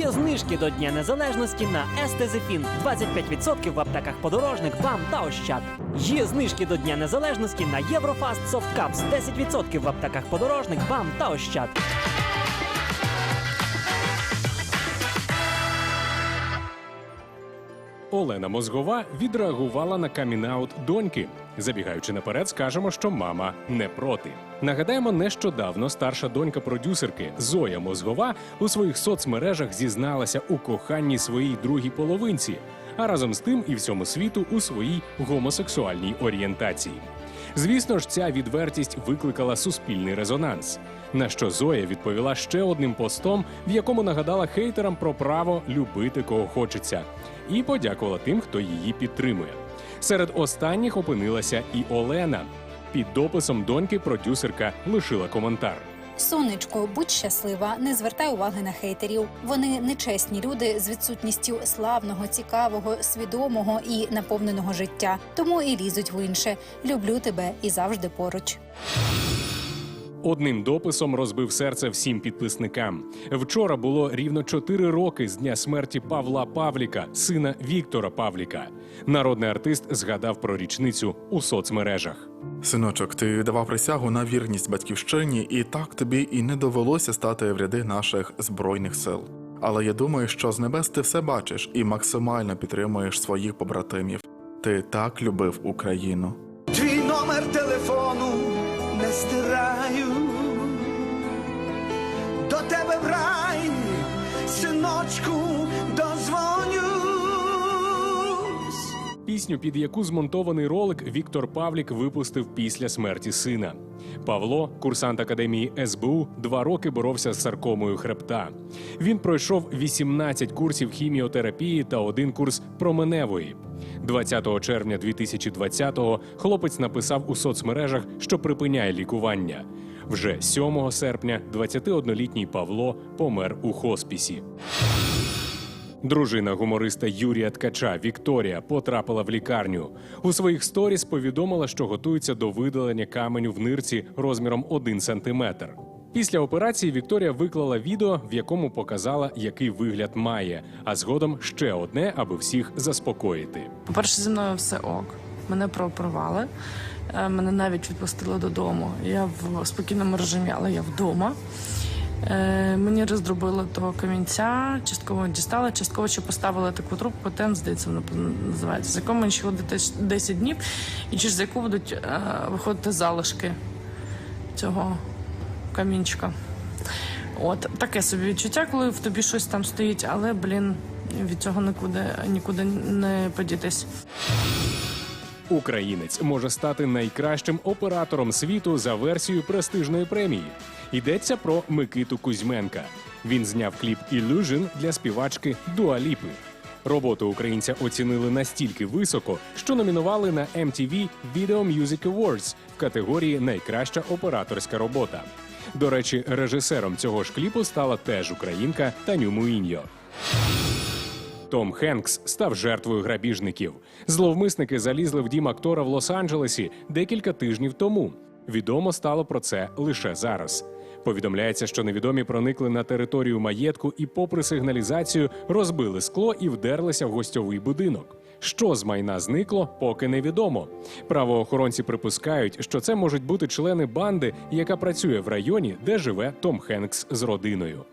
Є знижки до Дня Незалежності на Естезефін 25% в аптеках подорожник, БАМ та Ощад. Є знижки до Дня Незалежності на Єврофаст Софткапс. Cups 10% в аптеках подорожник, БАМ та Ощад. Олена Мозгова відреагувала на камінаут доньки. Забігаючи наперед, скажемо, що мама не проти. Нагадаємо, нещодавно старша донька продюсерки Зоя Мозгова у своїх соцмережах зізналася у коханні своїй другій половинці, а разом з тим і всьому світу у своїй гомосексуальній орієнтації. Звісно ж, ця відвертість викликала суспільний резонанс. На що Зоя відповіла ще одним постом, в якому нагадала хейтерам про право любити кого хочеться, і подякувала тим, хто її підтримує. Серед останніх опинилася і Олена. Під дописом доньки продюсерка лишила коментар. Сонечко, будь щаслива, не звертай уваги на хейтерів. Вони нечесні люди з відсутністю славного, цікавого, свідомого і наповненого життя. Тому і лізуть в інше. Люблю тебе і завжди поруч. Одним дописом розбив серце всім підписникам. Вчора було рівно чотири роки з дня смерті Павла Павліка, сина Віктора Павліка. Народний артист згадав про річницю у соцмережах. Синочок, ти давав присягу на вірність батьківщині, і так тобі і не довелося стати в ряди наших збройних сил. Але я думаю, що з небес ти все бачиш і максимально підтримуєш своїх побратимів. Ти так любив Україну. Твій номер телефону стираю. До тебе в рай, синочку, дозвонюсь. Пісню, під яку змонтований ролик Віктор Павлік випустив після смерті сина. Павло, курсант академії СБУ, два роки боровся з саркомою хребта. Він пройшов 18 курсів хіміотерапії та один курс променевої. 20 червня 2020-го хлопець написав у соцмережах, що припиняє лікування. Вже 7 серпня 21-літній Павло помер у хоспісі. Дружина гумориста Юрія Ткача Вікторія потрапила в лікарню. У своїх сторіс повідомила, що готується до видалення каменю в нирці розміром 1 сантиметр. Після операції Вікторія виклала відео, в якому показала, який вигляд має, а згодом ще одне, аби всіх заспокоїти. По-перше, зі мною все ок. Мене прооперували, е, мене навіть відпустили додому. Я в спокійному режимі, але я вдома. Е, Мені роздробили того камінця, частково дістали, частково ще поставили таку трубку, тем, здається, вона називається, з якою мені ще ходити 10 днів, і через яку будуть е, виходити залишки цього камінчика. От таке собі відчуття, коли в тобі щось там стоїть, але, блін, від цього нікуди, нікуди не подітись. Українець може стати найкращим оператором світу за версією престижної премії. Йдеться про Микиту Кузьменка. Він зняв кліп «Illusion» для співачки Дуаліпи. Роботу українця оцінили настільки високо, що номінували на MTV Video Music Awards в категорії Найкраща операторська робота. До речі, режисером цього ж кліпу стала теж українка Таню Муіньо. Том Хенкс став жертвою грабіжників. Зловмисники залізли в дім актора в Лос-Анджелесі декілька тижнів тому. Відомо стало про це лише зараз. Повідомляється, що невідомі проникли на територію маєтку і, попри сигналізацію, розбили скло і вдерлися в гостьовий будинок. Що з майна зникло, поки невідомо. Правоохоронці припускають, що це можуть бути члени банди, яка працює в районі, де живе Том Хенкс з родиною.